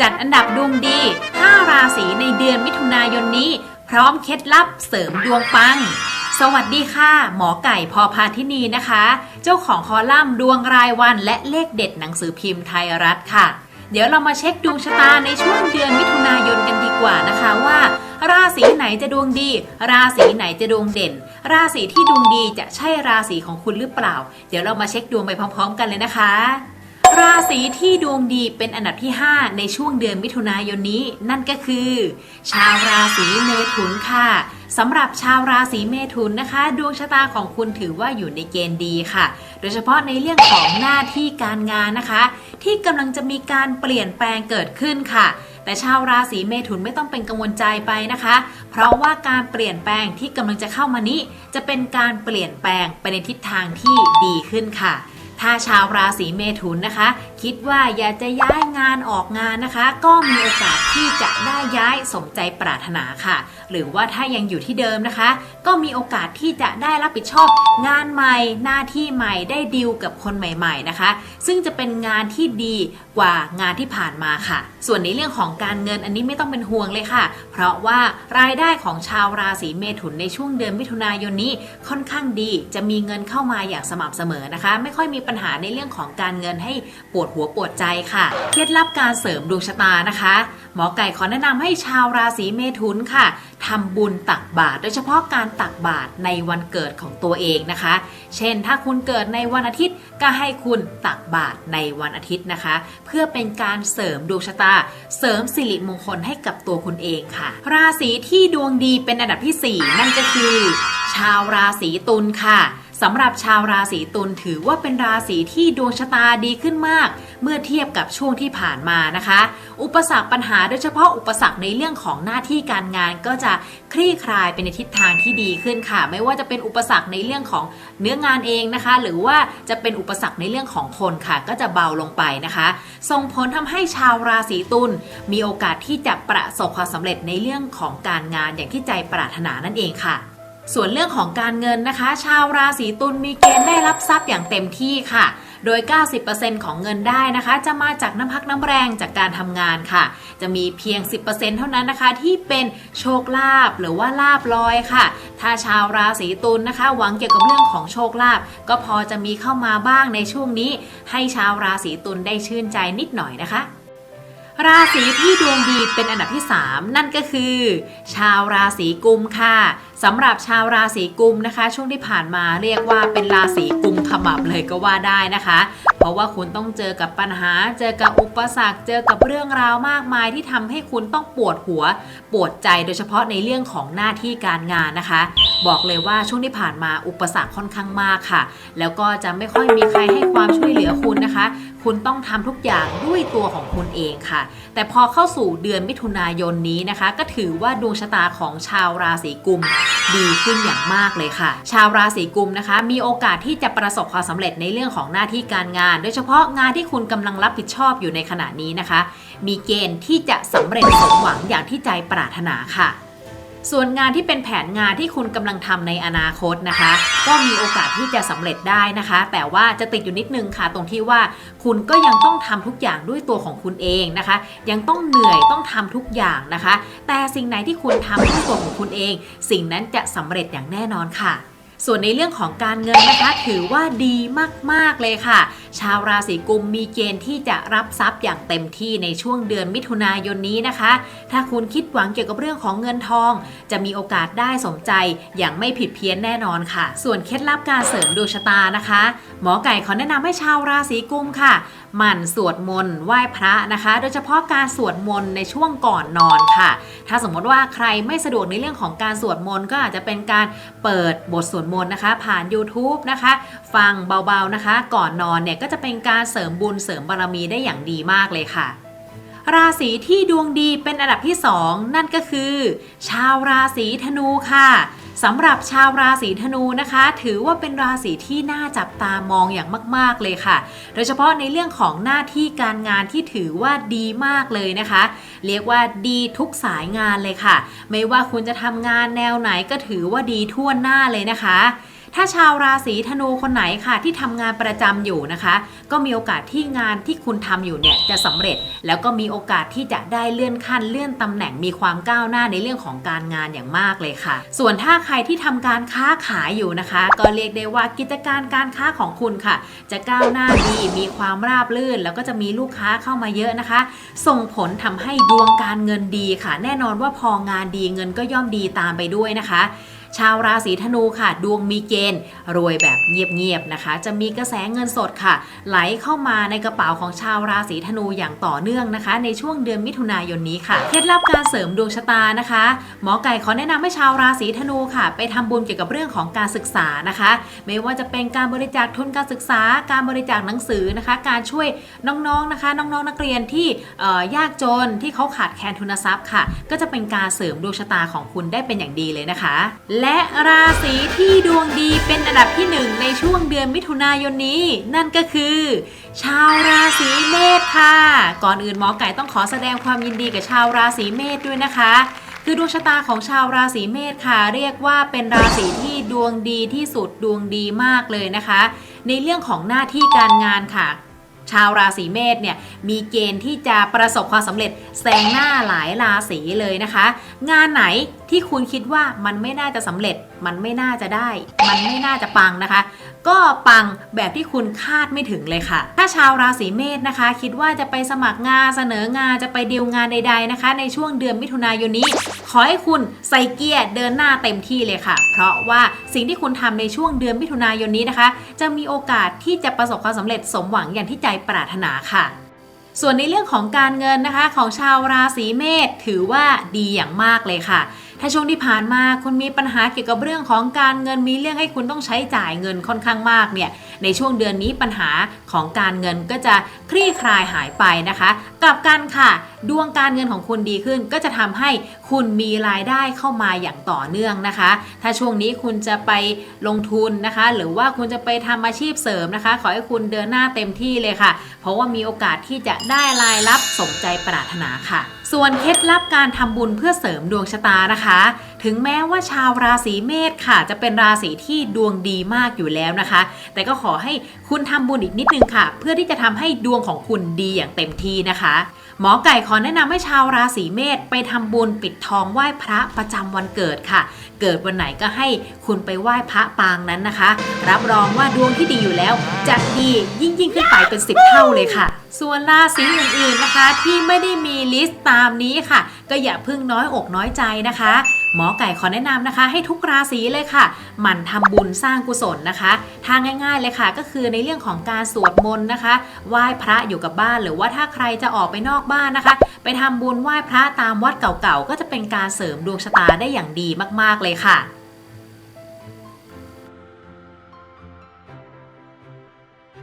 จัดอันดับดวงดี 5 ราศีในเดือนมิถุนายนนี้ พร้อมเคล็ดลับเสริมดวงปัง สวัสดีค่ะ หมอไก่พอพาทินีนะคะ เจ้าของคอลัมน์ดวงรายวันและเลขเด็ดหนังสือพิมพ์ไทยรัฐค่ะ เดี๋ยวเรามาเช็คดวงชะตาในช่วงเดือนมิถุนายนกันดีกว่านะคะว่า ราศีไหนจะดวงดี ราศีไหนจะดวงเด่น ราศีที่ดวงดีจะใช่ราศีของคุณหรือเปล่า เดี๋ยวเรามาเช็คดวงไปพร้อม ๆ กันเลยนะคะ ราศีที่ดวงดีเป็นอันดับที่ 5 ในช่วงเดือนมิถุนายนนี้ นั่นก็คือ ชาวราศีเมถุนค่ะสำหรับชาวราศีเมถุนนะคะ ดวงชะตาของคุณถือว่าอยู่ในเกณฑ์ดีค่ะ โดยเฉพาะในเรื่องของหน้าที่การงานนะคะ ที่กำลังจะมีการเปลี่ยนแปลงเกิดขึ้นค่ะ แต่ชาวราศีเมถุนไม่ต้องเป็นกังวลใจไปนะคะ เพราะว่าการเปลี่ยนแปลงที่กำลังจะเข้ามานี้ จะเป็นการเปลี่ยนแปลงไปในทิศทางที่ดีขึ้นค่ะ ถ้าชาวราศีเมถุนนะคะ คิดว่าอยากจะย้ายงานออกงานนะคะ ก็มีโอกาสที่จะได้ย้ายสมใจปรารถนาค่ะ หรือว่าถ้ายังอยู่ที่เดิมนะคะ ก็มีโอกาสที่จะได้รับผิดชอบงานใหม่หน้าที่ใหม่ได้ดีลกับคนใหม่ๆนะคะ ซึ่งจะเป็นงานที่ดีกว่างานที่ผ่านมาค่ะ ส่วนในเรื่องของการเงินอันนี้ไม่ต้องเป็นห่วงเลยค่ะ เพราะว่ารายได้ของชาวราศีเมถุนในช่วงเดือนมิถุนายนนี้ค่อนข้างดีจะมีเงินเข้ามาอย่างสม่ำเสมอนะคะ ไม่ค่อยมีปัญหาในเรื่องของการเงินให้ปวดหัวปวดใจค่ะ เคล็ดลับการเสริมดวงชะตานะคะ หมอไก่ขอแนะนำให้ชาวราศีเมถุนค่ะทำบุญตักบาตรโดยเฉพาะการตักบาตรในวันเกิดของตัวเองนะคะ เช่น ถ้าคุณเกิดในวันอาทิตย์ก็ให้คุณตักบาตรในวันอาทิตย์นะคะ เพื่อเป็นการเสริมดวงชะตา เสริมสิริมงคลให้กับตัวคุณเองค่ะ ราศีที่ดวงดีเป็นอันดับที่ 4 นั่นก็คือ ชาวราศีตุลค่ะ สำหรับชาวราศีตุลถือว่าเป็นราศีที่ดวงชะตาดีขึ้นมาก เมื่อเทียบกับช่วงที่ผ่านมานะคะ อุปสรรคปัญหาโดยเฉพาะอุปสรรคในเรื่องของหน้าที่การงานก็จะคลี่คลายไปในทิศทางที่ดีขึ้นค่ะ ไม่ว่าจะเป็นอุปสรรคในเรื่องของเนื้องานเองนะคะ หรือว่าจะเป็นอุปสรรคในเรื่องของคนค่ะ ก็จะเบาลงไปนะคะ ส่งผลทำให้ชาวราศีตุลมีโอกาสที่จะประสบความสำเร็จในเรื่องของการงานอย่างที่ใจปรารถนานั่นเองค่ะ ส่วนเรื่องของการเงินนะคะ ชาวราศีตุลมีเกณฑ์ได้รับทรัพย์อย่างเต็มที่ค่ะ โดย 90%ของเงินได้นะคะ จะมาจากน้ำพักน้ำแรงจากการทำงานค่ะ จะมีเพียง 10%เท่านั้นนะคะ ที่เป็นโชคลาภหรือว่าลาบลอยค่ะ ถ้าชาวราศีตุลนะคะ หวังเกี่ยวกับเรื่องของโชคลาภก็พอจะมีเข้ามาบ้างในช่วงนี้ ให้ชาวราศีตุลได้ชื่นใจนิดหน่อยนะคะราศีที่ดวงดีเป็นอันดับที่ 3 นั่นก็คือ ชาวราศีกุมค่ะ สำหรับชาวราศีกุมนะคะ ช่วงที่ผ่านมาเรียกว่าเป็นราศีกุมขมับเลยก็ว่าได้นะคะ เพราะว่าคุณต้องเจอกับปัญหา เจอกับอุปสรรค เจอกับเรื่องราวมากมายที่ทำให้คุณต้องปวดหัว ปวดใจโดยเฉพาะในเรื่องของหน้าที่การงานนะคะ บอกเลยว่าช่วงที่ผ่านมาอุปสรรคค่อนข้างมากค่ะ แล้วก็จะไม่ค่อยมีใครให้ความช่วยเหลือคุณนะคะ คุณต้องทำทุกอย่างด้วยตัวของคุณเองค่ะ แต่พอเข้าสู่เดือนมิถุนายนนี้นะคะ ก็ถือว่าดวงชะตาของชาวราศีกุมดีขึ้นอย่างมากเลยค่ะ ชาวราศีกุมนะคะ มีโอกาสที่จะประสบความสำเร็จในเรื่องของหน้าที่การงาน โดยเฉพาะงานที่คุณกำลังรับผิดชอบอยู่ในขณะนี้นะคะ มีเกณฑ์ที่จะสำเร็จสมหวังอย่างที่ใจปรารถนาค่ะ ส่วนงานที่เป็นแผนงานที่คุณกำลังทำในอนาคตนะคะ ก็มีโอกาสที่จะสำเร็จได้นะคะ แต่ว่าจะติดอยู่นิดนึงค่ะ ตรงที่ว่าคุณก็ยังต้องทำทุกอย่างด้วยตัวของคุณเองนะคะ ยังต้องเหนื่อยต้องทำทุกอย่างนะคะ แต่สิ่งไหนที่คุณทำด้วยตัวของคุณเอง สิ่งนั้นจะสำเร็จอย่างแน่นอนค่ะ ส่วนในเรื่องของการเงินนะคะถือว่าดีมากๆเลยค่ะ ชาวราศีกุมมีเกณฑ์ที่จะรับทรัพย์อย่างเต็มที่ในช่วงเดือนมิถุนายนนี้นะคะ ถ้าคุณคิดหวังเกี่ยวกับเรื่องของเงินทอง จะมีโอกาสได้สมใจอย่างไม่ผิดเพี้ยนแน่นอนค่ะ ส่วนเคล็ดลับการเสริมดวงชะตานะคะ หมอไก่ขอแนะนำให้ชาวราศีกุมค่ะหมั่นสวดมนต์ไหว้พระนะคะ โดยเฉพาะการสวดมนต์ในช่วงก่อนนอนค่ะ ถ้าสมมติว่าใครไม่สะดวกในเรื่องของการสวดมนต์ก็อาจจะเป็นการเปิดบทสวดมนต์นะคะ ผ่าน YouTube นะคะ ฟังเบาๆนะคะ ก่อนนอนเนี่ยก็จะเป็นการเสริมบุญเสริมบารมีได้อย่างดีมากเลยค่ะราศีที่ดวงดีเป็นอันดับที่ 2 นั่นก็คือ ชาวราศีธนูค่ะ สำหรับชาวราศีธนูนะคะ ถือว่าเป็นราศีที่น่าจับตามองอย่างมาก ๆ เลยค่ะ โดยเฉพาะในเรื่องของหน้าที่การงานที่ถือว่าดีมากเลยนะคะ เรียกว่าดีทุกสายงานเลยค่ะ ไม่ว่าคุณจะทำงานแนวไหนก็ถือว่าดีทั่วหน้าเลยนะคะ ถ้าชาวราศีธนูคนไหนค่ะ ที่ทำงานประจำอยู่นะคะ ก็มีโอกาสที่งานที่คุณทำอยู่เนี่ยจะสำเร็จ แล้วก็มีโอกาสที่จะได้เลื่อนขั้นเลื่อนตำแหน่งมีความก้าวหน้าในเรื่องของการงานอย่างมากเลยค่ะ ส่วนถ้าใครที่ทำการค้าขายอยู่นะคะ ก็เรียกได้ว่ากิจการการค้าของคุณค่ะ จะก้าวหน้าดีมีความราบรื่น แล้วก็จะมีลูกค้าเข้ามาเยอะนะคะ ส่งผลทำให้ดวงการเงินดีค่ะ แน่นอนว่าพองานดีเงินก็ย่อมดีตามไปด้วยนะคะ ชาวราศีธนูค่ะ ดวงมีเกณฑ์ รวยแบบเงียบๆนะคะ จะมีกระแสเงินสดค่ะ ไหลเข้ามาในกระเป๋าของชาวราศีธนูอย่างต่อเนื่องนะคะ ในช่วงเดือนมิถุนายนนี้ค่ะเคล็ดลับการเสริมดวงชะตานะคะ หมอไก่ขอแนะนำให้ชาวราศีธนูค่ะ ไปทำบุญเกี่ยวกับเรื่องของการศึกษานะคะ ไม่ว่าจะเป็นการบริจาคทุนการศึกษา การบริจาคหนังสือนะคะ การช่วยน้องๆนะคะ น้องๆนักเรียนที่ยากจนที่เขาขาดแคลนทุนทรัพย์ค่ะ ก็จะเป็นการเสริมดวงชะตาของคุณได้เป็นอย่างดีเลยนะคะและราศีที่ดวงดีเป็นอันดับที่หนึ่งในช่วงเดือนมิถุนายนนี้ นั่นก็คือ ชาวราศีเมษค่ะ ก่อนอื่นหมอไก่ต้องขอแสดงความยินดีกับชาวราศีเมษด้วยนะคะ คือดวงชะตาของชาวราศีเมษค่ะ เรียกว่าเป็นราศีที่ดวงดีที่สุดดวงดีมากเลยนะคะ ในเรื่องของหน้าที่การงานค่ะชาวราศีเมษเนี่ยมีเกณฑ์ที่จะประสบความสำเร็จแซงหน้าหลายราศีเลยนะคะ งานไหน ที่คุณคิดว่ามันไม่น่าจะสำเร็จ มันไม่น่าจะได้ มันไม่น่าจะปังนะคะ ก็ปังแบบที่คุณคาดไม่ถึงเลยค่ะ ถ้าชาวราศีเมษนะคะ คิดว่าจะไปสมัครงานเสนองานจะไปเดีลงานใด ๆนะคะ ในช่วงเดือนมิถุนายนนี้ ขอให้คุณใส่เกียร์เดินหน้าเต็มที่เลยค่ะ เพราะว่าสิ่งที่คุณทำในช่วงเดือนมิถุนายนนี้นะคะ จะมีโอกาสที่จะประสบความสำเร็จสมหวังอย่างที่ใจปรารถนาค่ะส่วนในเรื่องของการเงินนะคะของชาวราศีเมษถือว่าดีอย่างมากเลยค่ะ ถ้าช่วงที่ผ่านมาคุณมีปัญหาเกี่ยวกับเรื่องของการเงินมีเรื่องให้คุณต้องใช้จ่ายเงินค่อนข้างมากเนี่ยในช่วงเดือนนี้ปัญหาของการเงินก็จะคลี่คลายหายไปนะคะกลับกันค่ะ ดวงการเงินของคุณดีขึ้น ก็จะทำให้คุณมีรายได้เข้ามาอย่างต่อเนื่องนะคะ ถ้าช่วงนี้คุณจะไปลงทุนนะคะ หรือว่าคุณจะไปทำอาชีพเสริมนะคะ ขอให้คุณเดินหน้าเต็มที่เลยค่ะ เพราะว่ามีโอกาสที่จะได้รายรับสมใจปรารถนาค่ะ ส่วนเคล็ดลับการทำบุญเพื่อเสริมดวงชะตานะคะถึงแม้ว่าชาวราศีเมษค่ะ จะเป็นราศีที่ดวงดีมากอยู่แล้วนะคะ แต่ก็ขอให้คุณทำบุญอีกนิดนึงค่ะ เพื่อที่จะทำให้ดวงของคุณดีอย่างเต็มที่นะคะ หมอไก่ขอแนะนำให้ชาวราศีเมษไปทำบุญปิดทองไหว้พระประจำวันเกิดค่ะ เกิดวันไหนก็ให้คุณไปไหว้พระปางนั้นนะคะ รับรองว่าดวงที่ดีอยู่แล้วจะดียิ่งยิ่งขึ้นไปเป็นสิบเท่าเลยค่ะ ส่วนราศีอื่นๆนะคะ ที่ไม่ได้มีลิสต์ตามนี้ค่ะ ก็อย่าเพึ่งน้อยอกน้อยใจนะคะ หมอไก่ขอแนะนำนะคะ ให้ทุกราศีเลยค่ะหมั่นทำบุญสร้างกุศลนะคะทางง่าย ๆเลยค่ะ ก็คือในเรื่องของการสวดมนต์นะคะไหว้พระอยู่กับบ้าน หรือว่าถ้าใครจะออกไปนอกบ้านนะคะ ไปทำบุญไหว้พระตามวัดเก่าๆก็จะเป็นการเสริมดวงชะตาได้อย่างดีมากๆเลยค่ะ